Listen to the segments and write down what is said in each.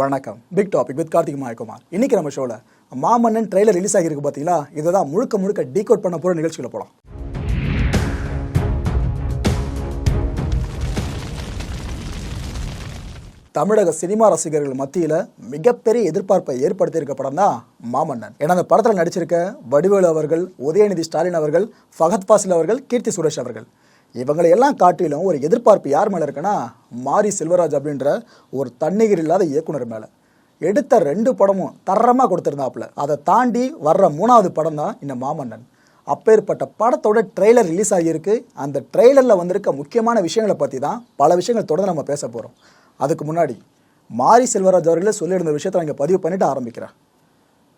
வணக்கம். Big topic with Karthik Mayakumar. இன்னைக்கு நம்ம ஷோல மாமன்னன் ட்ரெய்லர் ரிலீஸ் ஆகியிருக்கு பார்த்தீங்களா இதை தான் முழுக்க முழுக்க டீகோட் பண்ண போகிற நிகழ்ச்சியில் போகலாம் தமிழக சினிமா ரசிகர்கள் மத்தியில் மிகப்பெரிய எதிர்பார்ப்பை ஏற்படுத்தியிருக்க படம் தான் மாமன்னன். ஏன்னா அந்த படத்தில் நடிச்சிருக்க வடிவேலு அவர்கள் உதயநிதி ஸ்டாலின் அவர்கள் ஃபகத் பாசில் அவர்கள் கீர்த்தி சுரேஷ் அவர்கள். இவங்களை எல்லாம் காட்டிலும் ஒரு எதிர்பார்ப்பு யார் மேலே இருக்குன்னா மாரி செல்வராஜ் அப்படின்ற ஒரு தன்னிகர் இல்லாத இயக்குனர் மேலே. எடுத்த ரெண்டு படமும் தரமாக கொடுத்துருந்தாப்புல. அதை தாண்டி வர்ற மூணாவது படம் தான் இந்த மாமன்னன். அப்பேற்பட்ட படத்தோட ட்ரெய்லர் ரிலீஸ் ஆகியிருக்கு. அந்த ட்ரெய்லரில் வந்திருக்க முக்கியமான விஷயங்களை பற்றி தான் பல விஷயங்கள் தொடர்ந்து நம்ம பேச போகிறோம் அதுக்கு முன்னாடி மாரி செல்வராஜ் அவர்களே சொல்லியிருந்த விஷயத்தை நான் இங்கே பதிவு பண்ணிவிட்டு ஆரம்பிக்கிறேன்.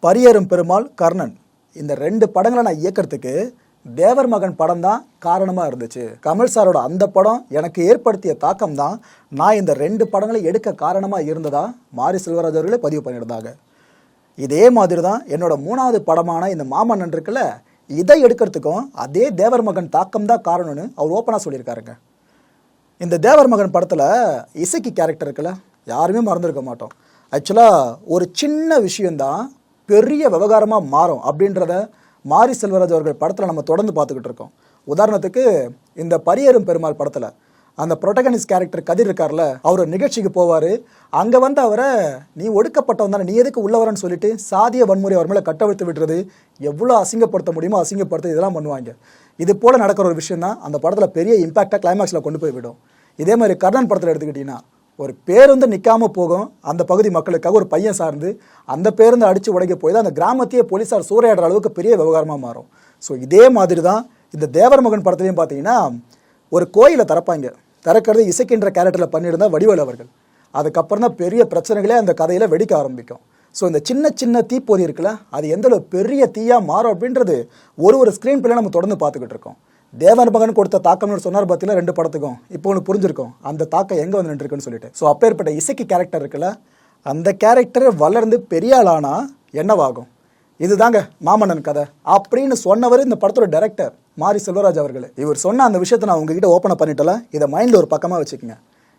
பரியரும் பெருமாள் கர்ணன் இந்த ரெண்டு படங்களை நான் இயக்கிறதுக்கு தேவர் மகன் படம் தான் காரணமாக இருந்துச்சு. கமல் சாரோட அந்த படம் எனக்கு ஏற்படுத்திய தாக்கம் தான் நான் இந்த ரெண்டு படங்களை எடுக்க காரணமாக இருந்ததா மாரி செல்வராஜ் அவர்களே பதிவு பண்ணியிருந்தாங்க. இதே மாதிரி தான் என்னோட மூணாவது படமான இந்த மாமன்னன் இருக்குல்ல இதை எடுக்கிறதுக்கும் அதே தேவர் மகன் தாக்கம் தான் காரணம்னு அவர் ஓப்பனாக சொல்லியிருக்காருங்க. இந்த தேவர் மகன் படத்தில் இசைக்கு கேரக்டர் இருக்குல்ல யாருமே மறந்துருக்க மாட்டோம். ஆக்சுவலாக ஒரு சின்ன விஷயந்தான் பெரிய விவகாரமாக மாறும் அப்படின்றத மாரி செல்வராஜ் அவர்கள் படத்தில் நம்ம தொடர்ந்து பார்த்துக்கிட்டு இருக்கோம். உதாரணத்துக்கு இந்த பரியரும் பெருமாள் படத்தில் அந்த ப்ரொட்டகனிஸ்ட் கேரக்டர் கதிர் இருக்கார்ல அவர் நிகழ்ச்சிக்கு போவார். அங்கே வந்து அவரை நீ ஒடுக்கப்பட்டவன் தானே நீ எதுக்கு உள்ளவரன்னு சொல்லிட்டு சாதிய வன்முறை அவர் மேலே கட்டவிழ்த்து விடுறது எவ்வளோ அசிங்கப்படுத்த முடியுமோ அசிங்கப்படுத்த இதெல்லாம் பண்ணுவாங்க. இது போல் நடக்கிற ஒரு விஷயம் தான் அந்த படத்தில் பெரிய இம்பாக்டாக கிளைமேக்ஸில் கொண்டு போய் விடும். இதே மாதிரி கர்ணன் படத்தில் எடுத்துக்கிட்டிங்கன்னா ஒரு பேருந்து நிற்காம போகும். அந்த பகுதி மக்களுக்காக ஒரு பையன் சார்ந்து அந்த பேருந்து அடித்து உடைக்க போய் தான் அந்த கிராமத்தையே போலீஸார் சூறையாடுற அளவுக்கு பெரிய விவகாரமாக மாறும். ஸோ இதே மாதிரி தான் இந்த தேவர் மகன் படத்துலையும் பார்த்தீங்கன்னா ஒரு கோயிலை திறப்பாங்க. திறக்கிறது இசைக்கின்ற கேரக்டரில் பண்ணியிருந்தா வடிவேல் அவர்கள். அதுக்கப்புறம் தான் பெரிய பிரச்சனைகளே அந்த கதையில் வெடிக்க ஆரம்பிக்கும். ஸோ இந்த சின்ன சின்ன தீப்பொறி இருக்குல்ல அது எந்தளவு பெரிய தீயாக மாறும் அப்படின்றது ஒரு ஒரு ஸ்க்ரீன் பிள்ளை நம்ம தொடர்ந்து பார்த்துக்கிட்டு இருக்கோம். தேவன் மகன் கொடுத்த தாக்கம்னு சொன்னார் பார்த்தீங்களா ரெண்டு படத்துக்கும். இப்போ ஒன்று புரிஞ்சிருக்கும். அந்த தாக்கம் எங்கே வந்து நின்றுருக்குன்னு சொல்லிட்டு. ஸோ அப்பேற்பட்ட இசைக்கு கேரக்டர் இருக்குல்ல அந்த கேரக்டர் வளர்ந்து பெரிய ஆளானா என்னவாகும்? இதுதாங்க மாமன்னன் கதை. அப்படின்னு சொன்னவர் இந்த படத்தோட டைரக்டர் மாரி செல்வராஜ் அவர்கள். இவர் சொன்ன அந்த விஷயத்தை நான் உங்ககிட்ட ஓப்பன் பண்ணிட்டல இதை மைண்டில் ஒரு பக்கமாக வச்சுக்கோங்க.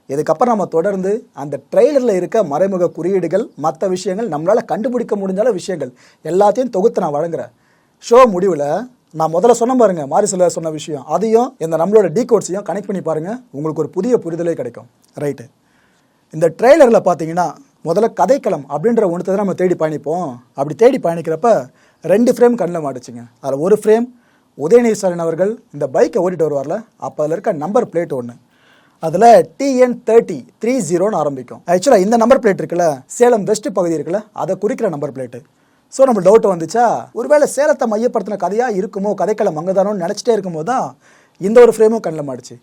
இதுக்கப்புறம் நம்ம தொடர்ந்து அந்த ட்ரெய்லரில் இருக்க மறைமுக குறியீடுகள் மற்ற விஷயங்கள் நம்மளால் கண்டுபிடிக்க முடிஞ்சால விஷயங்கள் எல்லாத்தையும் தொகுத்து நான் வழங்குறேன். ஷோ முடிவில் நான் முதல்ல சொன்ன பாருங்க மாரி சொன்ன விஷயம். அதையும் இந்த நம்மளோட டீ கோட்ஸையும் கனெக்ட் பண்ணி பாருங்க உங்களுக்கு ஒரு புதிய புரிதலே கிடைக்கும். ரைட்டு இந்த ட்ரெய்லரில் பார்த்தீங்கன்னா முதல்ல கதைக்களம் அப்படின்ற ஒன்றத்தை தான் நம்ம தேடி பயணிப்போம். அப்படி தேடி பயணிக்கிறப்ப ரெண்டு ஃப்ரேம் கண்ணில் மாட்டுச்சுங்க. அதில் ஒரு ஃப்ரேம் உதயநிதி ஸ்டாலின் அவர்கள் இந்த பைக்கை ஓட்டிட்டு வருவார்ல அப்போ அதில் இருக்க நம்பர் பிளேட் ஒன்று அதில் டிஎன் தேர்ட்டி த்ரீ ஜீரோன்னு ஆரம்பிக்கும். ஆக்சுவலாக இந்த நம்பர் பிளேட் இருக்குல்ல சேலம் வெஸ்ட் பகுதி இருக்குல்ல அதை குறிக்கிற நம்பர் பிளேட்டு ஸோ நம்ம டவுட் வந்துச்சா? ஒருவேளை சேலத்தை மையப்படுத்தின கதையாக இருக்குமோ கதைக்களம் அங்கதானோன்னு நினச்சிட்டே இருக்கும்போது தான் இந்த ஒரு ஃப்ரேமும் கண்ணில் மாடிச்சு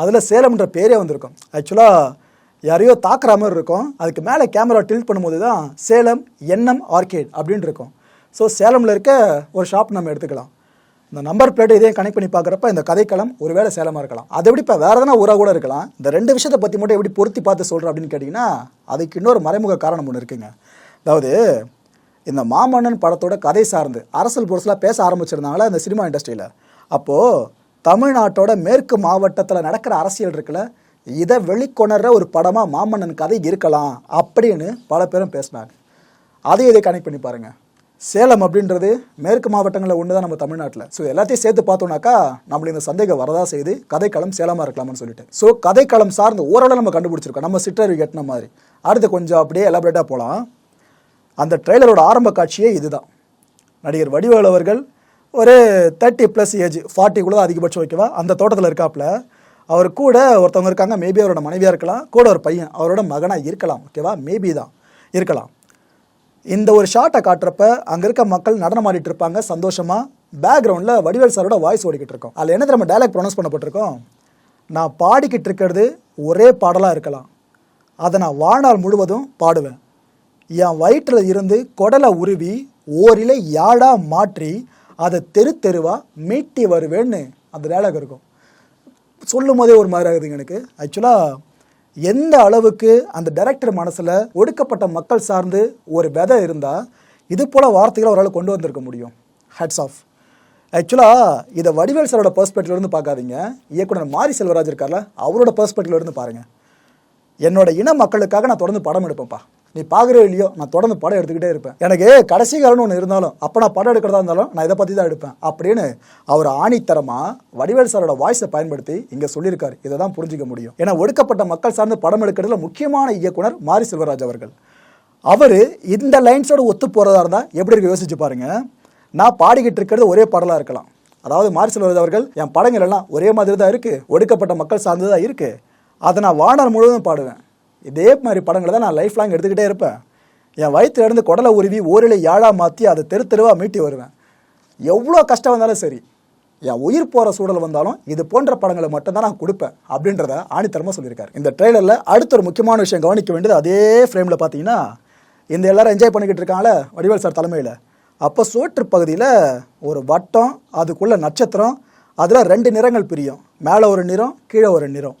அதில் சேலம்ன்ற பேரே வந்திருக்கும். ஆக்சுவலாக யாரையோ தாக்குற மாதிரி இருக்கும். அதுக்கு மேலே கேமரா டில்ட் பண்ணும்போது தான் சேலம் என்எம் ஆர்கேட் அப்படின்னு இருக்கும். ஸோ சேலமில் இருக்க ஒரு ஷாப் நம்ம எடுத்துக்கலாம். இந்த நம்பர் பிளேட் இதையும் கனெக்ட் பண்ணி பார்க்குறப்ப இந்த கதைக்களம் ஒருவேளை சேலமாக இருக்கலாம். அது எப்படி இப்போ வேறு எதனா ஊராக கூட இருக்கலாம். இந்த ரெண்டு விஷயத்தை பற்றி மட்டும் எப்படி பொருத்தி பார்த்து சொல்கிறேன் அப்படின்னு கேட்டிங்கன்னா அதுக்கு இன்னொரு மறைமுக காரணம் ஒன்று இருக்குங்க. அதாவது இந்த மாமன்னன் படத்தோட கதை சார்ந்து அரசியல் பொருசலாக பேச ஆரம்பிச்சிருந்தாங்களா இந்த சினிமா இண்டஸ்ட்ரியில்? அப்போது தமிழ்நாட்டோட மேற்கு மாவட்டத்தில் நடக்கிற அரசியல் இருக்குல்ல இதை வெளிக்கொணர்ற ஒரு படமாக மாமன்னன் கதை இருக்கலாம் அப்படின்னு பல பேரும் பேசினாங்க. அதையும் இதை கனெக்ட் பண்ணி பாருங்கள் சேலம் அப்படின்றது மேற்கு மாவட்டங்களில் ஒன்று தான் நம்ம தமிழ்நாட்டில். ஸோ எல்லாத்தையும் சேர்த்து பார்த்தோம்னாக்கா நம்மளுக்கு இந்த சந்தேகம் வரதா செய்து கதைக்களம் சேலமாக இருக்கலாம்னு சொல்லிட்டு. ஸோ கதைக்களம் சார்ந்து ஓரளவு நம்ம கண்டுபிடிச்சிருக்கோம். நம்ம சிற்றறிவு கட்டின மாதிரி. அடுத்து கொஞ்சம் அப்படியே எலபரேட்டாக போகலாம் அந்த ட்ரெய்லரோட ஆரம்ப காட்சியே இதுதான். நடிகர் வடிவேல் அவர்கள் ஒரு தேர்ட்டி ப்ளஸ் ஏஜ் ஃபார்ட்டிக்குள்ளே அதிகபட்சம் ஓகேவா அந்த தோட்டத்தில் இருக்காப்புல அவர் கூட ஒருத்தவங்க இருக்காங்க. மேபி அவரோட மனைவியாக இருக்கலாம். கூட ஒரு பையன். அவரோட மகனாக இருக்கலாம். ஓகேவா மேபி தான். இருக்கலாம். இந்த ஒரு ஷாட்டை காட்டுறப்ப அங்கே இருக்க மக்கள் நடனம் ஆடிட்டு இருப்பாங்க. சந்தோஷமாக பேக்ரவுண்டில் வடிவேல் சாரோட வாய்ஸ் ஓடிக்கிட்டு இருக்கோம். அதில் என்ன நம்ம டைலாக் ப்ரொனவுன்ஸ் பண்ணப்பட்டிருக்கோம்? நான் பாடிக்கிட்டு இருக்கிறது ஒரே பாடலாக இருக்கலாம். அதை நான் வாழ்நாள் முழுவதும் பாடுவேன். என் வயிற்றில் இருந்து குடலை உருவி ஓரிலை யாழா மாற்றி அதை தெரு தெருவாக மீட்டி வருவேன்னு அந்த டேலாக் இருக்கும். சொல்லும் போதே ஒரு மாதிரி ஆகுதுங்க எனக்கு. ஆக்சுவலாக எந்த அளவுக்கு அந்த டைரக்டர் மனசில் ஒடுக்கப்பட்ட மக்கள் சார்ந்து ஒரு விதை இருந்தால் இது போல் வார்த்தைகளை அவரால் கொண்டு வந்திருக்க முடியும். ஹெட்ஸ் ஆஃப் ஆக்சுவலாக இதை வடிவேல் சாரோட பர்ஸ்பெக்டிவ்லேருந்து இருந்து பார்க்காதீங்க. இயக்குனர் மாரி செல்வராஜ் இருக்கார்ல அவரோட பர்ஸ்பெக்டிவ்லேருந்து இருந்து பாருங்கள் என்னோட இன மக்களுக்காக நான் தொடர்ந்து படம் எடுப்பேன்ப்பா. நீ பார்க்குறோ இல்லையோ நான் தொடர்ந்து படம் எடுத்துக்கிட்டே இருப்பேன். எனக்கு கடைசி காலம்னு ஒன்று இருந்தாலும் அப்போ நான் படம் எடுக்கிறதா இருந்தாலும் நான் இதை பற்றி தான் எடுப்பேன் அப்படின்னு அவர் ஆணித்தரமாக வடிவேல் சாரோட வாய்ஸை பயன்படுத்தி இங்கே சொல்லியிருக்காரு. இதை தான் புரிஞ்சிக்க முடியும். ஏன்னா ஒடுக்கப்பட்ட மக்கள் சார்ந்து படம் எடுக்கிறதுல முக்கியமான இயக்குனர் மாரி செல்வராஜ் அவர்கள். அவர் இந்த லைன்ஸோட ஒத்து போகிறதா இருந்தால் எப்படி இருக்கு யோசிச்சு பாருங்கள் நான் பாடிக்கிட்டு இருக்கிறது ஒரே பாடலாக இருக்கலாம். அதாவது மாரி செல்வராஜ் அவர்கள் என் படங்கள் எல்லாம் ஒரே மாதிரி தான் இருக்குது ஒடுக்கப்பட்ட மக்கள் சார்ந்து தான் இருக்குது அதை நான் வானர் முழுவதும் பாடுவேன். இதே மாதிரி படங்களை தான் நான் லைஃப் லாங் எடுத்துக்கிட்டே இருப்பேன். என் வயிற்றுல இருந்து குடலை உருவி ஓரிலை யாழா மாற்றி அதை தெரு தெருவாக மீட்டி வருவேன். எவ்வளோ கஷ்டம் வந்தாலும் சரி என் உயிர் போகிற சூழல் வந்தாலும் இது போன்ற படங்களை மட்டும்தான் நான் கொடுப்பேன் அப்படின்றத ஆணித்தரமாக சொல்லியிருக்காரு. இந்த ட்ரெய்லரில் அடுத்த ஒரு முக்கியமான விஷயம் கவனிக்க வேண்டியது அதே ஃப்ரேமில் பார்த்தீங்கன்னா இந்த எல்லாரும் என்ஜாய் பண்ணிக்கிட்டு இருக்காங்களே வடிவேல் சார் தலைமையில். அப்போ சோற்று பகுதியில் ஒரு வட்டம் அதுக்குள்ள நட்சத்திரம் அதில் ரெண்டு நிறங்கள் பிரியும். மேலே ஒரு நிறம் கீழே ஒரு நிறம்.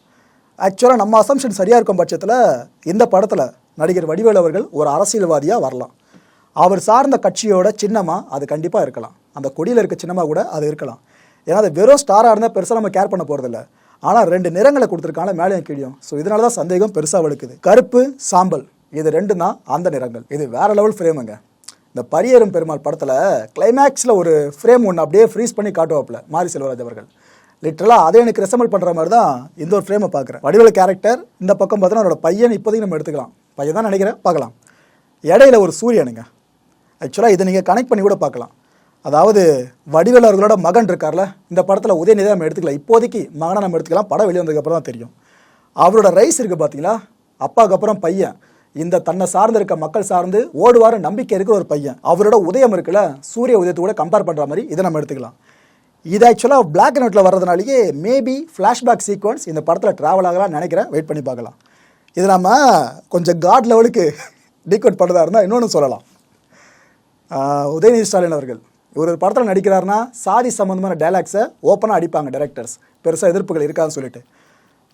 ஆக்சுவலாக நம்ம அசம்ஷன் சரியாக இருக்கும் பட்சத்தில் இந்த படத்தில் நடிகர் வடிவேல் அவர்கள் ஒரு அரசியல்வாதியாக வரலாம். அவர் சார்ந்த கட்சியோட சின்னமாக அது கண்டிப்பாக இருக்கலாம். அந்த கொடியில் இருக்க சின்னமாக கூட அது இருக்கலாம். ஏன்னா அது வெறும் ஸ்டாராக இருந்தால் பெருசாக நம்ம கேர் பண்ண போகிறதில்ல ஆனால் ரெண்டு நிறங்களை கொடுத்துருக்காங்க மேலே கீழியும். ஸோ இதனால தான் சந்தேகம் பெருசாக வலுக்குது கருப்பு சாம்பல் இது ரெண்டு தான் அந்த நிறங்கள். இது வேற லெவல் ஃப்ரேமுங்க இந்த பரியேறும் பெருமாள் படத்தில் கிளைமேக்ஸில் ஒரு ஃப்ரேம் ஒன்று அப்படியே ஃப்ரீஸ் பண்ணி காட்டுவாப்புல மாரி செல்வராஜ் அவர்கள். லிட்டரலாக அதை எனக்கு ரெசமல் பண்ணுற மாதிரி தான் இந்த ஒரு ஃப்ரேமை பார்க்குறேன். வடிவேலு கேரக்டர் இந்த பக்கம் பார்த்தோன்னா அவரோட பையன் இப்போதைக்கு நம்ம எடுத்துக்கலாம். பையன் தான் நினைக்கிறேன் பார்க்கலாம். இடையில ஒரு சூரியனுங்க. ஆக்சுவலாக இதை நீங்கள் கனெக்ட் பண்ணி கூட பார்க்கலாம். அதாவது வடிவேலு அவர்களோட மகன் இருக்கார்ல இந்த படத்தில் உதயநிதி நம்ம எடுத்துக்கலாம். இப்போதைக்கு மகனை நம்ம எடுத்துக்கலாம். படம் வெளியே வந்ததுக்கப்புறம் தான் தெரியும். அவரோட ரைஸ் இருக்குது பார்த்தீங்களா? அப்பாவுக்கு அப்புறம் பையன். இந்த தன்னை சார்ந்து இருக்க மக்கள் சார்ந்து ஓடுவார நம்பிக்கை இருக்கிற ஒரு பையன். அவரோட உதயம் இருக்குல்ல சூரிய உதயத்தை கூட கம்பேர் பண்ணுற மாதிரி இதை நம்ம எடுத்துக்கலாம். இது ஆக்சுவலாக பிளாக் அண்ட் ஒயிட்டில் வர்றதுனாலேயே மேபி ஃப்ளாஷ்பேக் சீக்வன்ஸ் இந்த படத்தில் ட்ராவல் ஆகலாம் நினைக்கிறேன். வெயிட் பண்ணி பார்க்கலாம். இது நம்ம கொஞ்சம் காட் லெவலுக்கு டீகோட் பண்ணுறதா இருந்தால் இன்னொன்று சொல்லலாம். உதயநிதி ஸ்டாலின் அவர்கள். இவர் ஒரு படத்தில் நடிக்கிறாருன்னா சாதி சம்மந்தமான டைலாக்ஸை ஓப்பனாக அடிப்பாங்க டேரக்டர்ஸ் பெருசாக எதிர்ப்புகள் இருக்காதுன்னு சொல்லிட்டு.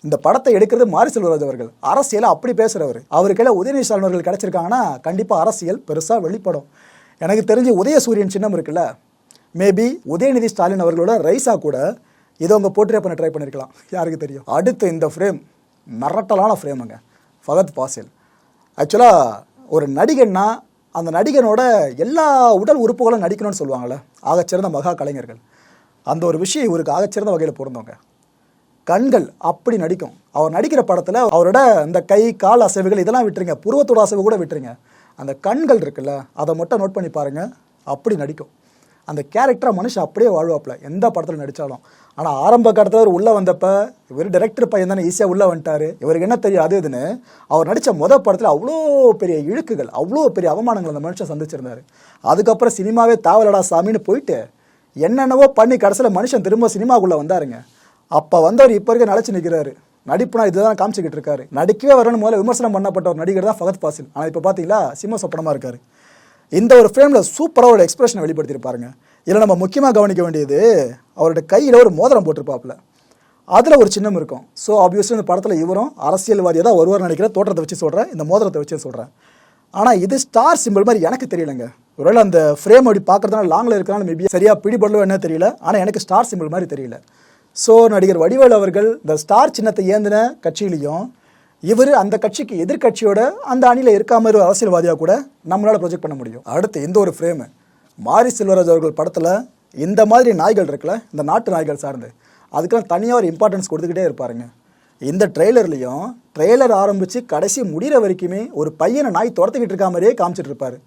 இந்த படத்தை எடுக்கிறது மாரி செல்வராஜ் அவர்கள். அரசியலை அப்படி பேசுகிறவர் அவருக்கெல்லாம் உதயநிதி ஸ்டாலின் அவர்கள் கிடச்சிருக்காங்கன்னா கண்டிப்பாக அரசியல் பெருசாக வெளிப்படும். எனக்கு தெரிஞ்சு உதயசூரியன் சின்னம் இருக்குல்ல? மேபி உதயநிதி ஸ்டாலின் அவர்களோட ரைஸா கூட இதை அவங்க போர்ட்ரே பண்ண ட்ரை பண்ணியிருக்கலாம் யாருக்கு தெரியும்? அடுத்து இந்த ஃப்ரேம் மிரட்டலான ஃப்ரேமுங்க ஃபகத் பாசில். ஆக்சுவலாக ஒரு நடிகன்னா அந்த நடிகனோட எல்லா உடல் உறுப்புகளும் நடிக்கணும்னு சொல்லுவாங்கள்ல ஆகச்சிறந்த மகா கலைஞர்கள். அந்த ஒரு விஷயம் இவருக்கு ஆகச்சிறந்த வகையில் பொருந்தவங்க கண்கள் அப்படி நடிக்கும். அவர் நடிக்கிற படத்தில் அவரோட இந்த கை கால் அசைவுகள் இதெல்லாம் விட்டுருங்க. புருவத்தோட அசைவு கூட விட்டுருங்க. அந்த கண்கள் இருக்குல்ல அதை மட்டும் நோட் பண்ணி பாருங்கள் அப்படி நடிக்கும். அந்த கேரக்டரை மனுஷன் அப்படியே வாழ்வாப்புல. எந்த படத்தில் நடித்தாலும் ஆனால் ஆரம்ப கட்டத்தில் அவர் உள்ளே வந்தப்ப இவர் டைரக்டர் பையன் தானே ஈஸியாக உள்ளே வந்துட்டாரு. இவருக்கு என்ன தெரியும் அது இதுன்னு அவர் நடித்த மொதல் படத்தில் அவ்வளோ பெரிய இழுக்குகள் அவ்வளோ பெரிய அவமானங்கள் அந்த மனுஷன் சந்திச்சிருந்தாரு. அதுக்கப்புறம் சினிமாவே தாவலடா சாமின்னு போயிட்டு என்னென்னவோ பண்ணி கடைசியில் மனுஷன் திரும்ப சினிமாக்குள்ளே வந்தாருங்க. அப்போ வந்தவர் இப்போ இருக்க நடிச்சு நிற்கிறாரு நடிப்புனா இதுதான் காமிச்சிக்கிட்டு இருக்காரு. நடிக்கவே வரணும் முதல்ல விமர்சனம் பண்ணப்பட்ட ஒரு நடிகர் தான் ஃபகத் பாசில். ஆனால் இப்போ பார்த்தீங்களா சிம்ம சொப்பனமாக இருக்காரு. இந்த ஒரு ஃப்ரேமில் சூப்பராக ஒரு எக்ஸ்பிரஷனை வெளிப்படுத்தியிருப்பாருங்க இதில் நம்ம முக்கியமாக கவனிக்க வேண்டியது அவரோட கையில் ஒரு மோதிரம் போட்டிருப்பாப்புல. அதில் ஒரு சின்னம் இருக்கும். ஸோ ஆப்வியஸ்லி இந்த படத்தில் இவரும் அரசியல்வாதியாக தான் ஒருவர் நினைக்கிற தோற்றத்தை வச்சு சொல்கிறேன் இந்த மோதிரத்தை வச்சு சொல்கிறேன் ஆனால் இது ஸ்டார் சிம்பிள் மாதிரி எனக்கு தெரியலங்க. ஒருவேளை அந்த ஃப்ரேம் அப்படி பார்க்குறதுனால லாங்கில் இருக்கிறனால மேபி சரியாக பிடிபடலோ என்ன தெரியல. ஆனால் எனக்கு ஸ்டார் சிம்பிள் மாதிரி தெரியல. ஸோ நடிகர் வடிவேல் அவர்கள் இந்த ஸ்டார் சின்னத்தை ஏந்தின கட்சியிலையும் இவர் அந்த கட்சிக்கு எதிர்கட்சியோட அந்த அணியில் இருக்காம ஒரு அரசியல்வாதியாக கூட நம்மளால் ப்ரொஜெக்ட் பண்ண முடியும். அடுத்து இந்த ஒரு ஃப்ரேமு மாரி செல்வராஜ் அவர்கள் படத்தில் இந்த மாதிரி நாய்கள் இருக்குல்ல இந்த நாட்டு நாய்கள் சார்ந்து அதுக்கெல்லாம் தனியாக ஒரு இம்பார்ட்டன்ஸ் கொடுத்துக்கிட்டே இருப்பாருங்க. இந்த ட்ரெய்லர்லையும் ட்ரெய்லர் ஆரம்பித்து கடைசி முடிகிற வரைக்குமே ஒரு பையனை நாய் துரத்துக்கிட்டு இருக்க மாதிரியே காமிச்சிட்டு இருப்பார்.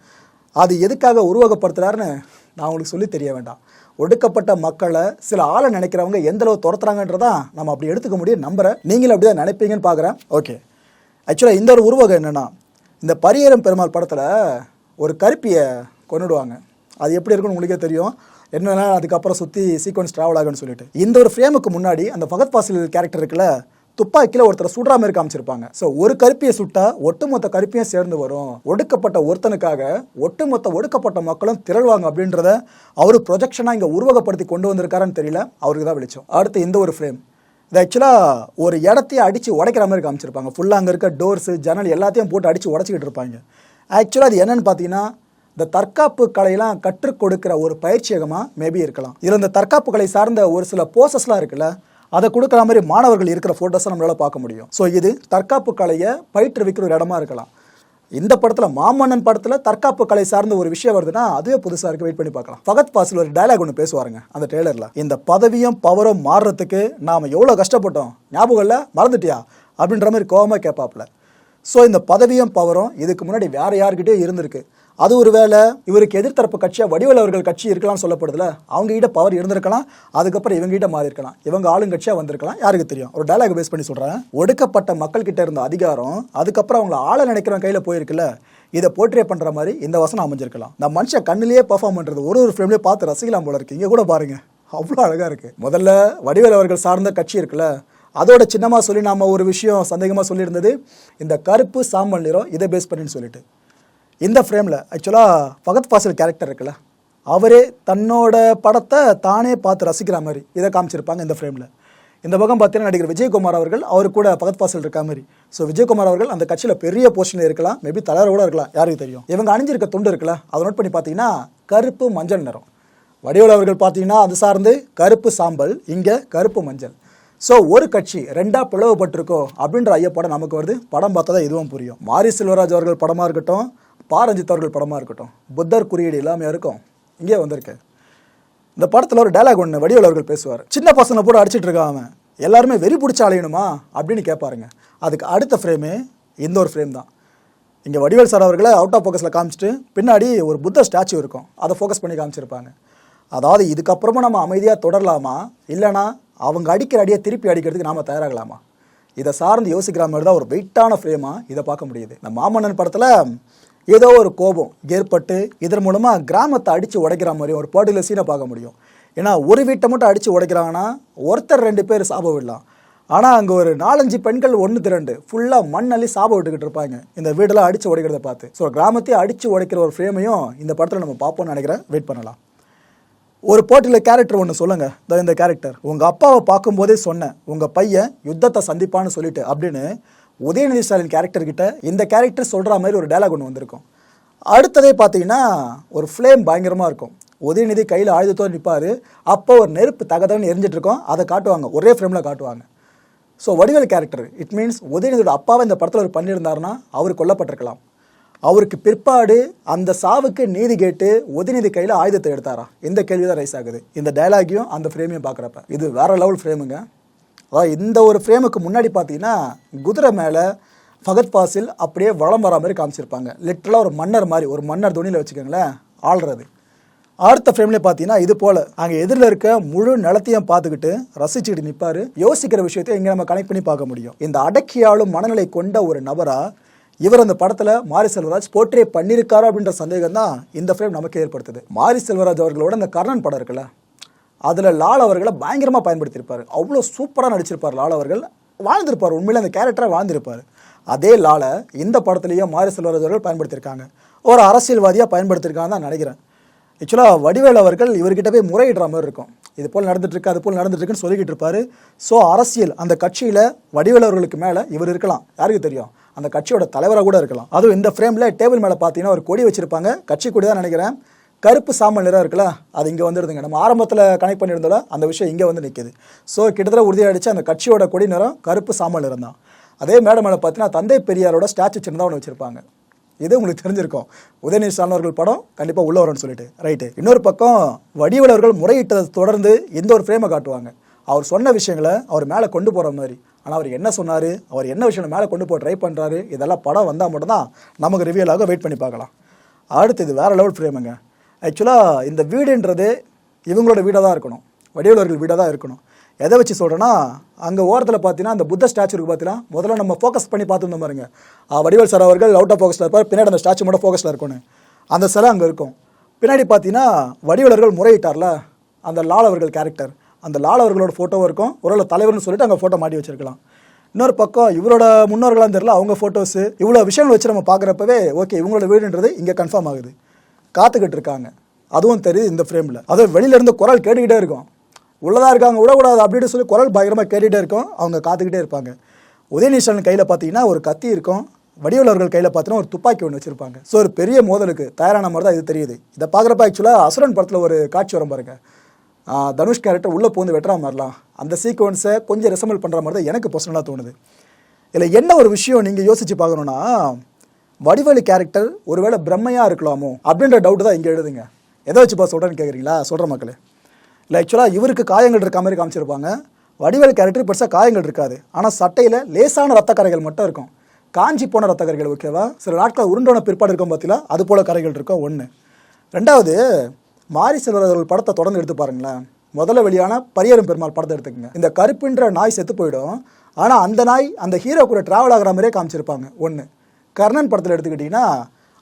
அது எதுக்காக உருவகப்படுத்துகிறாருன்னு நான் உங்களுக்கு சொல்லி தெரிய வேண்டாம். ஒடுக்கப்பட்ட மக்களை சில ஆளை நினைக்கிறவங்க எந்த அளவு துரத்துறாங்கன்றதான் நம்ம அப்படி எடுத்துக்க முடியும் நம்புறேன். நீங்களும் அப்படி தான் நினைப்பீங்கன்னு பார்க்குறேன் ஓகே ஆக்சுவலாக இந்த ஒரு உருவகம் என்னென்னா இந்த பரியேறும் பெருமாள் படத்தில் ஒரு கருப்பியை கொண்டுடுவாங்க அது எப்படி இருக்குன்னு உங்களுக்கே தெரியும். என்னென்னா அதுக்கப்புறம் சுற்றி சீக்வன்ஸ் ட்ராவல் ஆகுன்னு சொல்லிட்டு. இந்த ஒரு ஃப்ரேமுக்கு முன்னாடி அந்த ஃபகத் பாசில் கேரக்டர் இருக்குல்ல துப்பாக்கியில் ஒருத்தரை சுடுற மாதிரி காமிச்சிருப்பாங்க. ஸோ ஒரு கருப்பியை சுட்டா ஒட்டுமொத்த கருப்பியும் சேர்ந்து வரும். ஒடுக்கப்பட்ட ஒருத்தனுக்காக ஒட்டுமொத்த ஒடுக்கப்பட்ட மக்களும் திரள்வாங்க அப்படின்றத அவர் ப்ரொஜெக்ஷனாக இங்கே உருவகப்படுத்தி கொண்டு வந்திருக்காருன்னு தெரியல. அவருக்கு தான் வெளிச்சம். அடுத்து இந்த ஒரு ஃப்ரேம் இது ஆக்சுவலாக ஒரு இடத்தையே அடித்து உடைக்கிற மாதிரி காமிச்சிருப்பாங்க. ஃபுல்லாக அங்கே இருக்க டோர்ஸு ஜன்னல் எல்லாத்தையும் போட்டு அடித்து உடச்சிக்கிட்டு இருப்பாங்க. ஆக்சுவலாக அது என்னென்னு பார்த்தீங்கன்னா இந்த தற்காப்பு கலையெல்லாம் கற்றுக் கொடுக்குற ஒரு பயிற்சியகமாக மேபி இருக்கலாம். இதில் இந்த தற்காப்பு கலை சார்ந்த ஒரு சில போசஸ்லாம் இருக்குல்ல அதை கொடுக்குற மாதிரி மாணவர்கள் இருக்கிற ஃபோட்டோஸை நம்மளால் பார்க்க முடியும். ஸோ இது தற்காப்பு கலையை பயிற்றுவிக்கிற ஒரு இடமா இருக்கலாம். இந்த படத்துல மாமன்னன் படத்துல தற்காப்பு கலை சார்ந்த ஒரு விஷயம் வருதுன்னா அதுவே புதுசா இருக்கு. வெயிட் பண்ணி பார்க்கலாம். ஃபகத் பாசில் ஒரு டயலாக் ஒன்று பேசுவாருங்க அந்த ட்ரெய்லர்ல இந்த பதவியும் பவரும் மாறுறதுக்கு நாம எவ்வளவு கஷ்டப்பட்டோம்? ஞாபகம் இல்ல? மறந்துட்டியா? அப்படின்ற மாதிரி கோவமா கேட்பாப்ல ஸோ இந்த பதவியும் பவரும் இதுக்கு முன்னாடி வேற யார்கிட்டயும் இருந்திருக்கு. அது ஒரு வேலை இவருக்கு எதிர்த்தரப்பு கட்சியாக வடிவல் அவர்கள் கட்சி இருக்கலாம்னு சொல்லப்படுதுல அவங்க கிட்ட பவர் இருந்திருக்கலாம் அதுக்கப்புறம் இவங்க கிட்ட மாறி இருக்கலாம் இவங்க ஆளுங்கட்சியாக வந்திருக்கலாம். யாருக்கு தெரியும்? ஒரு டயலாக் பேஸ் பண்ணி சொல்கிறேன் ஒடுக்கப்பட்ட மக்கள் கிட்ட இருந்த அதிகாரம் அதுக்கப்புறம் அவங்கள ஆள நினைக்கிறவங்க கையில் போயிருக்குல்ல இதை போர்ட்ரே பண்ணுற மாதிரி இந்த வசனம் அமைஞ்சிருக்கலாம். இந்த மனுஷன் கண்ணிலேயே பர்ஃபார்ம் பண்ணுறது ஒரு ஒரு ஃபிலிம்லேயே பார்த்து ரசிக்கலாம் போல இருக்கு. இங்கே கூட பாருங்க. அவ்வளோ அழகாக இருக்கு. முதல்ல வடிவேல் அவர்கள் சார்ந்த கட்சி இருக்குல்ல அதோட சின்னமாக சொல்லி நாம ஒரு விஷயம் சந்தேகமாக சொல்லியிருந்தது இந்த கருப்பு சாம்பல் நிறம் இதை பேஸ் பண்ணின்னு சொல்லிட்டு. இந்த ஃப்ரேமில் ஆக்சுவலாக பகத் ஃபாசில் கேரக்டர் இருக்குல்ல அவரே தன்னோட படத்தை தானே பார்த்து ரசிக்கிற மாதிரி இதை காமிச்சிருப்பாங்க இந்த ஃப்ரேமில் இந்த பக்கம் பார்த்தீங்கன்னா நடிகர் விஜயகுமார் அவர்கள் அவர் கூட பகத் ஃபாசில் இருக்க மாதிரி. ஸோ விஜயகுமார் அவர்கள் அந்த கட்சியில் பெரிய போஸ்டில் இருக்கலாம் மேபி தலைவர் கூட இருக்கலாம் யாருக்கு தெரியும். இவங்க அணிஞ்சிருக்க துண்டு இருக்குல்ல அதை நோட் பண்ணி பார்த்தீங்கன்னா கருப்பு மஞ்சள் நிறம். வடிவில் அவர்கள் பார்த்தீங்கன்னா அது சார்ந்து கருப்பு சாம்பல் இங்கே கருப்பு மஞ்சள். ஸோ ஒரு கட்சி ரெண்டாக பிளவுபட்டிருக்கோ அப்படின்ற ஐயப்படம் நமக்கு வருது. படம் பார்த்தா தான் இதுவும் புரியும். மாரி செல்வராஜ் அவர்கள் படமாக இருக்கட்டும் பாரஞ்சித் அவர்கள் படமாக இருக்கட்டும். புத்தர் குறியீடு எல்லாமே இருக்கும். இங்கே வந்திருக்கு. இந்த படத்தில் ஒரு டைலாக் ஒன்று வடிவேல் அவர்கள் பேசுவார். சின்ன பசங்களை போட்டு அடிச்சிட்டு இருக்கான் அவன். எல்லாருமே வெறி பிடிச்ச அலையணுமா அப்படின்னு கேட்பாருங்க. அதுக்கு அடுத்த ஃப்ரேமு இந்த ஒரு ஃப்ரேம் தான். இங்கே வடிவேல் சார் அவர்களை அவுட் ஆஃப் ஃபோக்கஸில் காமிச்சிட்டு பின்னாடி ஒரு புத்த ஸ்டாச்சு இருக்கும். அதை ஃபோக்கஸ் பண்ணி காமிச்சிருப்பாங்க. அதாவது இதுக்கப்புறமா நம்ம அமைதியாக தொடரலாமா? இல்லைனா அவங்க அடிக்கிற அடியை திருப்பி அடிக்கிறதுக்கு நாம் தயாராகலாமா? இதை சார்ந்து யோசிக்கிற மாதிரி தான் ஒரு வெயிட்டான ஃப்ரேமாக இதை பார்க்க முடியுது. இந்த மாமன்னன் படத்தில் ஏதோ ஒரு கோபம் ஏற்பட்டு இதன் மூலமாக கிராமத்தை அடித்து உடைக்கிற மாதிரி ஒரு பர்டிகுலர் சீனை பார்க்க முடியும். ஏன்னா ஒரு வீட்டை மட்டும் அடித்து உடைக்கிறாங்கன்னா ஒருத்தர் ரெண்டு பேர் சாபம் விடலாம். ஆனால் அங்கே ஒரு நாலஞ்சு பெண்கள் ஒன்று திரண்டு ஃபுல்லாக மண் அள்ளி சாபம் விட்டுக்கிட்டு இருப்பாங்க. இந்த வீடெல்லாம் அடித்து உடைக்கிறத பார்த்து. ஸோ கிராமத்தையே அடித்து உடைக்கிற ஒரு ஃப்ரேமையும் இந்த படத்தில் நம்ம பார்ப்போம்னு நினைக்கிறேன். வெயிட் பண்ணலாம். ஒரு போட்டியில் கேரக்டர் ஒன்று சொல்லுங்கள் இந்த கேரக்டர் உங்கள் அப்பாவை பார்க்கும்போதே சொன்னேன். உங்கள் பையன் யுத்தத்தை சந்திப்பான்னு சொல்லிட்டு அப்படின்னு உதயநிதி ஸ்டாலின் கேரக்டர் கிட்ட இந்த கேரக்டர் சொல்கிற மாதிரி ஒரு டைலாக் ஒன்று வந்திருக்கும். அடுத்ததே பார்த்தீங்கன்னா ஒரு ஃப்ளேம் பயங்கரமாக இருக்கும். உதயநிதி கையில் ஆயுதத்தோடு நிற்பார் அப்போ ஒரு நெருப்பு தகதன்னு எரிஞ்சிட்ருக்கோம் அதை காட்டுவாங்க. ஒரே ஃப்ரேமில் காட்டுவாங்க. So Vadivel character it means உதயநிதியோட அப்பாவை இந்த படத்தில் அவர் பண்ணியிருந்தாருன்னா அவர் கொல்லப்பட்டிருக்கலாம். அவருக்கு பிற்பாடு அந்த சாவுக்கு நீதி கேட்டு உதயநிதி கையில் ஆயுதத்தை எடுத்தாரா? இந்த கேள்வி தான் ரைஸ் ஆகுது. இந்த டயலாகையும் அந்த ஃப்ரேமையும் பார்க்குறப்ப. இது வேற லெவல் ஃப்ரேமுங்க அதாவது இந்த ஒரு ஃப்ரேமுக்கு முன்னாடி பார்த்தீங்கன்னா குதிரை மேலே ஃபகத் பாசில் அப்படியே வளம் வரா மாதிரி காமிச்சிருப்பாங்க. லிட்டரலாக ஒரு மன்னர் மாதிரி ஒரு மன்னர் துணியில் வச்சுக்கோங்களேன் ஆள்றது. அடுத்த ஃப்ரேம்லேயே பார்த்தீங்கன்னா இது போல். அங்கே எதிரில் இருக்க முழு நிலத்தையும் பார்த்துக்கிட்டு ரசிச்சுக்கிட்டு நிற்பார் யோசிக்கிற விஷயத்தை இங்கே நம்ம கனெக்ட் பண்ணி பார்க்க முடியும். இந்த அடக்கியாளும் மனநிலை கொண்ட ஒரு நபராக இவர் அந்த படத்தில் மாரி செல்வராஜ் போர்ட்ரே பண்ணியிருக்காரோ அப்படின்ற சந்தேகம் தான் இந்த ஃப்ரேம் நமக்கு ஏற்படுத்துது. மாரி செல்வராஜ் அவர்களோட அந்த கர்ணன் படம் இருக்குல்ல அதில் லால் அவர்களை பயங்கரமாக பயன்படுத்தியிருப்பார். அவ்வளோ சூப்பராக நடிச்சிருப்பார் லால் அவர்கள். வாழ்ந்திருப்பார். உண்மையில் அந்த கேரக்டரை வாழ்ந்திருப்பார். அதே லாலை இந்த படத்துலேயும் மாரி செல்வராஜ் அவர்கள் பயன்படுத்தியிருக்காங்க. ஒரு அரசியல்வாதியாக பயன்படுத்தியிருக்காங்க தான் நினைக்கிறேன். ஆக்சுவலாக வடிவேல் அவர்கள் இவர்கிட்ட போய் முறையிடுற மாதிரி இருக்கும். இது போல் நடந்துட்டுருக்கு அது போல் நடந்துட்டுருக்குன்னு சொல்லிக்கிட்டு இருப்பார். ஸோ அரசியல் அந்த கட்சியில் வடிவேல் அவர்களுக்கு மேலே இவர் இருக்கலாம். யாருக்கு தெரியும்? அந்த கட்சியோட தலைவராக கூட இருக்கலாம். அதுவும் இந்த ஃப்ரேமில் டேபிள் மேலே பார்த்தீங்கன்னா ஒரு கொடி வச்சுருப்பாங்க. கட்சி கொடி தான் நினைக்கிறேன். கருப்பு சாம்பல் நிறம் இருக்குல்ல அது இங்கே வந்துடுதுங்க நம்ம ஆரம்பத்தில் கனெக்ட் பண்ணியிருந்தோம் அந்த விஷயம் இங்கே வந்து நிற்குது ஸோ கிட்டத்தட்ட உறுதியாகிடுச்சு அந்த கட்சியோட கொடி நிறம் கருப்பு சாம்பல் நிறம் தான். அதே மேடம் மேலே பார்த்தீங்கன்னா தந்தை பெரியாரோட ஸ்டாச்சு சின்னதாக ஒன்று வச்சுருப்பாங்க. இது உங்களுக்கு தெரிஞ்சிருக்கும். உதயநிதி ஸ்டாலின் அவர்கள் படம் கண்டிப்பாக உள்ள வரும்னு சொல்லிட்டு. ரைட்டு இன்னொரு பக்கம் வடிவேல் முறையிட்டதை தொடர்ந்து எந்த ஒரு ஃப்ரேமை காட்டுவாங்க. அவர் சொன்ன விஷயங்களை அவர் மேலே கொண்டு போகிற மாதிரி. ஆனால் அவர் என்ன சொன்னார்? அவர் என்ன விஷயம் மேலே கொண்டு போக ட்ரை பண்ணுறாரு இதெல்லாம் படம் வந்தால் மட்டும்தான் நமக்கு ரிவியலாக வெயிட் பண்ணி பார்க்கலாம். அடுத்து இது வேறு லெவல் ஃப்ரேமுங்க ஆக்சுவலாக இந்த வீடுன்றது இவங்களோட வீடாக தான் இருக்கணும். வடிவலர்கள் வீடாக தான் இருக்கணும். எதை வச்சு சொல்கிறேன்னா அங்கே ஓரத்தில் பார்த்தீங்கன்னா அந்த புத்த ஸ்டாச்சுக்கு பார்த்தீங்கன்னா முதல்ல நம்ம ஃபோக்கஸ் பண்ணி பார்த்துருந்தோம் பாருங்க. வடிவல் சார் அவர்கள் அவுட் ஆஃப் ஃபோக்கஸில் இருப்பார். பின்னாடி அந்த ஸ்டாச்சு மட்டும் ஃபோக்கஸில் இருக்கணும். அந்த சிலை அங்கே இருக்கும். பின்னாடி பார்த்தீங்கன்னா வடிவலர்கள் முறையிட்டார்ல அந்த லால் அவர்கள் கேரக்டர் அந்த லால் அவர்களோட இருக்கும். ஒரு தலைவர்னு சொல்லிட்டு அங்கே ஃபோட்டோ மாட்டி வச்சிருக்கலாம். இன்னொரு பக்கம் இவரோட முன்னோர்களாக தெரியல அவங்க ஃபோட்டோஸு இவ்வளோ விஷயங்கள் வச்சு நம்ம பார்க்குறப்பவே ஓகே இவங்களோட வீடுன்றது இங்கே கன்ஃபார்ம் ஆகுது. காத்துக்கிட்டு இருக்காங்க அதுவும் தெரியுது இந்த ஃப்ரேமில் அதுவும் வெளியில இருந்து குரல் கேட்டுக்கிட்டே இருக்கும். உள்ளதாக இருக்காங்க விடக்கூடாது அப்படின்னு சொல்லி குரல் பயங்கரமாக கேட்டுகிட்டே இருக்கும். அவங்க காத்துக்கிட்டே இருப்பாங்க. உதயநீஸ்வரன் கையில் பார்த்தீங்கன்னா ஒரு கத்தி இருக்கும். வடிவலர்கள் அவர்கள் கையில் பார்த்தீங்கன்னா ஒரு துப்பாக்கி ஒன்று வச்சிருப்பாங்க. ஸோ ஒரு பெரிய மோதலுக்கு தயாரான மாதிரி தான் இது தெரியுது. இதை பார்க்குறப்ப ஆக்சுவலாக அசுரன் படத்தில் ஒரு காட்சி வரும் பாருங்க. தனுஷ் கேரக்டர் உள்ளே பூந்து வெட்டுற மாதிரிலாம். அந்த சீக்வன்ஸை கொஞ்சம் ரெசமல் பண்ணுற மாதிரி தான் எனக்கு பர்சனலாக தோணுது. இதில் என்ன ஒரு விஷயம் நீங்கள் யோசித்து பார்க்கணுன்னா வடிவேலு கேரக்டர் ஒருவேளை பிரம்மையா இருக்கலாமோ அப்படின்ற டவுட் தான் இங்கே எழுதுங்க. எதை வச்சுப்பா சொல்கிறேன்னு கேட்குறீங்களா சொல்கிற மக்களே. இல்லை ஆக்சுவலாக இவருக்கு காயங்கள் இருக்க மாதிரி காமிச்சிருப்பாங்க. வடிவேலு கேரக்டர் பெருசாக காயங்கள் இருக்காது. ஆனால் சட்டையில் லேசான ரத்த கரைகள் மட்டும் இருக்கும். காஞ்சி போன ரத்த கரைகள் ஓகேவா சில நாட்கள் உருண்டோன பிற்பாடு இருக்கும் பார்த்தீங்களா அது போல கரைகள் இருக்கும் ஒன்று ரெண்டாவது மாரி செல்வர்கள் படத்தை தொடர்ந்து எடுத்து பாருங்களேன். முதல்ல வெளியான பரியரும் பெருமாள் படத்தை எடுத்துக்கங்க. இந்த கருப்புன்ற நாய் செத்து போயிடும். ஆனால் அந்த நாய் அந்த ஹீரோ கூட ட்ராவல் ஆகிற மாதிரியே காமிச்சிருப்பாங்க. ஒன்று கர்ணன் படத்தில் எடுத்துக்கிட்டிங்கன்னா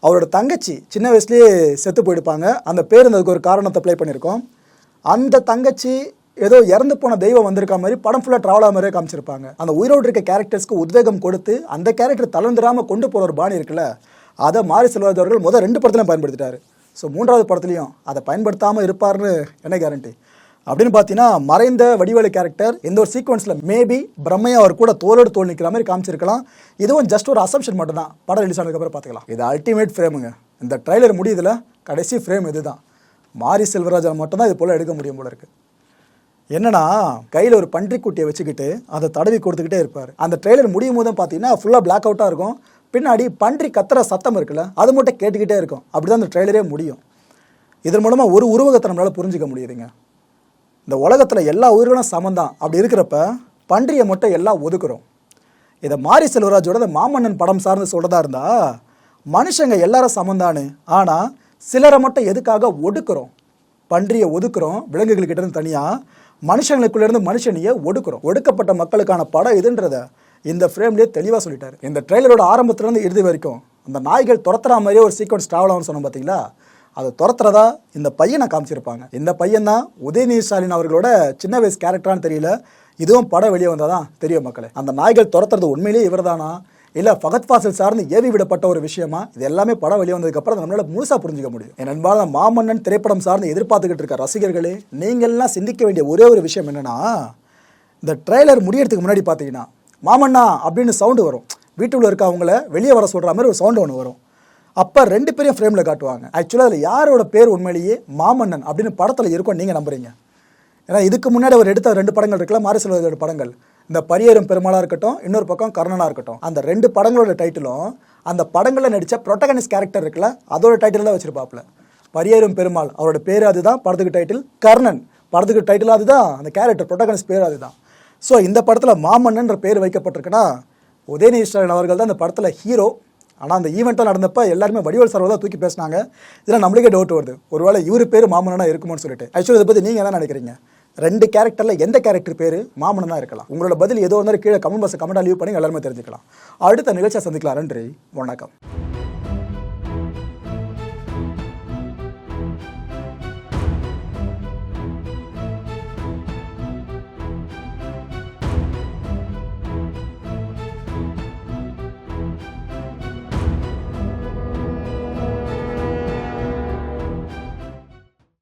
அவரோட தங்கச்சி சின்ன வயசுலேயே செத்து போயிடுப்பாங்க அந்த பேர் அதுக்கு ஒரு காரணத்தை ப்ளே பண்ணியிருக்கோம். அந்த தங்கச்சி ஏதோ இறந்து போன தெய்வம் வந்திருக்க மாதிரி படம் ஃபுல்லாக ட்ராவல் ஆகிற மாதிரியே காமிச்சிருப்பாங்க. அந்த உயிரோடு இருக்க கேரக்டர்ஸ்க்கு உத்வேகம் கொடுத்து அந்த கேரக்டர் தளர்ந்துடாமல் கொண்டு போகிற ஒரு பாணி இருக்குல்ல அதை மாறி செல்வராஜ் அவர்கள் முதல் ரெண்டு படத்துலையும் பயன்படுத்திட்டார். ஸோ மூன்றாவது படத்துலையும் அதை பயன்படுத்தாமல் இருப்பார்னு என்ன கேரண்டி அப்படின்னு பார்த்தீங்கன்னா மறைந்த வடிவேலு கேரக்டர் எந்த ஒரு சீக்வன்ஸில் மேபி பிரம்மையா அவர் கூட தோலோடு தோல் நிற்கிற மாதிரி காமிச்சிருக்கலாம். இதுவும் ஜஸ்ட் ஒரு அசம்ஷன் மட்டும் தான் படம் ரிலீஸ் ஆனதுக்கப்புறம் பார்த்துக்கலாம் இது அல்டிமேட் ஃப்ரேமுங்க இந்த ட்ரைலர் முடியுதுல கடைசி ஃப்ரேம் இதுதான். மாரி செல்வராஜன் மட்டும்தான் இது போல் எடுக்க முடியும் போல இருக்கு. என்னன்னா கையில் ஒரு பன்றிக்குட்டியை வச்சுக்கிட்டு அதை தடவி கொடுத்துக்கிட்டே இருப்பார். அந்த ட்ரெய்லர் முடியும் போதும் பார்த்தீங்கன்னா ஃபுல்லாக பிளாக் அவுட்டாக இருக்கும். பின்னாடி பன்றி கத்துற சத்தம் இருக்குல்ல அது மட்டும் கேட்டுக்கிட்டே இருக்கும். அப்படி தான் அந்த ட்ரெய்லரே முடியும். இதன் மூலமாக ஒரு உருவகத்தை நம்மளால் புரிஞ்சிக்க முடியுதுங்க. இந்த உலகத்தில் எல்லா உயிர்களும் சமந்தான் அப்படி இருக்கிறப்ப பன்றியை மட்டும் எல்லாம் ஒதுக்குறோம். இதை மாரி செல்வராஜோட இந்த மாமன்னன் படம் சார்ந்து சொல்கிறதா இருந்தால் மனுஷங்க எல்லாரும் சமந்தானு ஆனால் சிலரை மட்டும் எதுக்காக ஒடுக்குறோம்? பன்றியை ஒதுக்குறோம் விலங்குகள்கிட்ட இருந்து தனியாக மனுஷங்களுக்குள்ளேருந்து மனுஷனையே ஒடுக்குறோம். ஒடுக்கப்பட்ட மக்களுக்கான படம் இதுன்றத இந்த ஃப்ரேம்லேயே தெளிவாக சொல்லிட்டாரு. இந்த ட்ரெய்லரோட ஆரம்பத்துலேருந்து இறுதி வரைக்கும் அந்த நாய்கள் துரத்துற மாதிரியே ஒரு சீக்வன்ஸ் ட்ராவல் ஆகும்னு சொன்னோம் பார்த்தீங்களா அதை துரத்துறதா இந்த பையனை காமிச்சிருப்பாங்க. இந்த பையன் தான் உதயநிதி ஸ்டாலின் அவர்களோட சின்ன வயசு கேரக்டரான்னு தெரியல. இதுவும் படம் வெளியே வந்தாதான் தெரியும் மக்களே. அந்த நாய்கள் துரத்துறது உண்மையிலேயே இவர்தானா? இல்லை ஃபகத் ஃபாசில் சார்ந்து ஏவி விடப்பட்ட ஒரு விஷயமா? இது எல்லாமே படம் வெளியே வந்ததுக்கப்புறம் நம்மளால முழுசாக புரிஞ்சுக்க முடியும். என் அன்பான மாமன்னன் திரைப்படம் சார்ந்து எதிர்பார்த்துக்கிட்டு இருக்க ரசிகர்களே நீங்கள்லாம் சிந்திக்க வேண்டிய ஒரே ஒரு விஷயம் என்னன்னா இந்த ட்ரெய்லர் முடியறதுக்கு முன்னாடி பார்த்தீங்கன்னா மாமன்னா அப்படின்னு சவுண்டு வரும். வீட்டுக்குள்ளே இருக்கவங்கள வெளியே வர சொல்கிற மாதிரி ஒரு சவுண்டு ஒன்று வரும். அப்போ ரெண்டு பேரையும் ஃப்ரேமில் காட்டுவாங்க. ஆக்சுவலாக அதில் யாரோட பேர் உண்மையிலேயே மாமன்னன் அப்படின்னு படத்தில் இருக்கும் நீங்கள் நம்புறீங்க. ஏன்னா இதுக்கு முன்னாடி அவர் எடுத்த ரெண்டு படங்கள் இருக்குல்ல மாரிசெல்வதோட படங்கள். இந்த பரியேறும் பெருமாளாக இருக்கட்டும் இன்னொரு பக்கம் கர்ணனாக இருக்கட்டும். அந்த ரெண்டு படங்களோட டைட்டிலும் அந்த படங்களில் நடித்த ப்ரொட்டகனிஸ்ட் கேரக்டர் இருக்குல்ல அதோட டைட்டில் தான் வச்சிருப்பாப்புல. பரியேறும் பெருமாள் அவரோட பேர் அதுதான் படத்துக்கு டைட்டில் கர்ணன். படத்துக்கு டைட்டில் அதுதான் அந்த கேரக்டர் ப்ரொட்டகனிஸ்ட் பேர் அதுதான். ஸோ இந்த படத்தில் மாமன்னன்ற பேர் வைக்கப்பட்டிருக்குன்னா உதயநிதி ஸ்டாலின் அவர்கள் தான் இந்த படத்தில் ஹீரோ ஆனால் அந்த ஈவெண்ட்டாக நடந்தப்போ எல்லாருமே வடிவல் சார் தான் தூக்கி பேசினாங்க. இதில் நம்மளுக்கே டவுட் வருது. ஒருவேளை இவர் பேர் மாமனனா இருக்குமோன்னு சொல்லிட்டு. ஆக்சுவலி இதை பற்றி நீங்கள் என்ன நினைக்கிறீங்க? ரெண்டு கேரக்டரில் எந்த கேரக்டர் பேர் மாமன்னனா இருக்கலாம்? உங்களோட பதில் ஏதோ இருந்தாலும் கீழே கமெண்ட் பாக்ஸ் கமெண்டாக லீவ் பண்ணி எல்லாருமே தெரிஞ்சுக்கலாம். அடுத்த நிகழ்ச்சியை சந்திக்கலாம். நன்றி. வணக்கம்.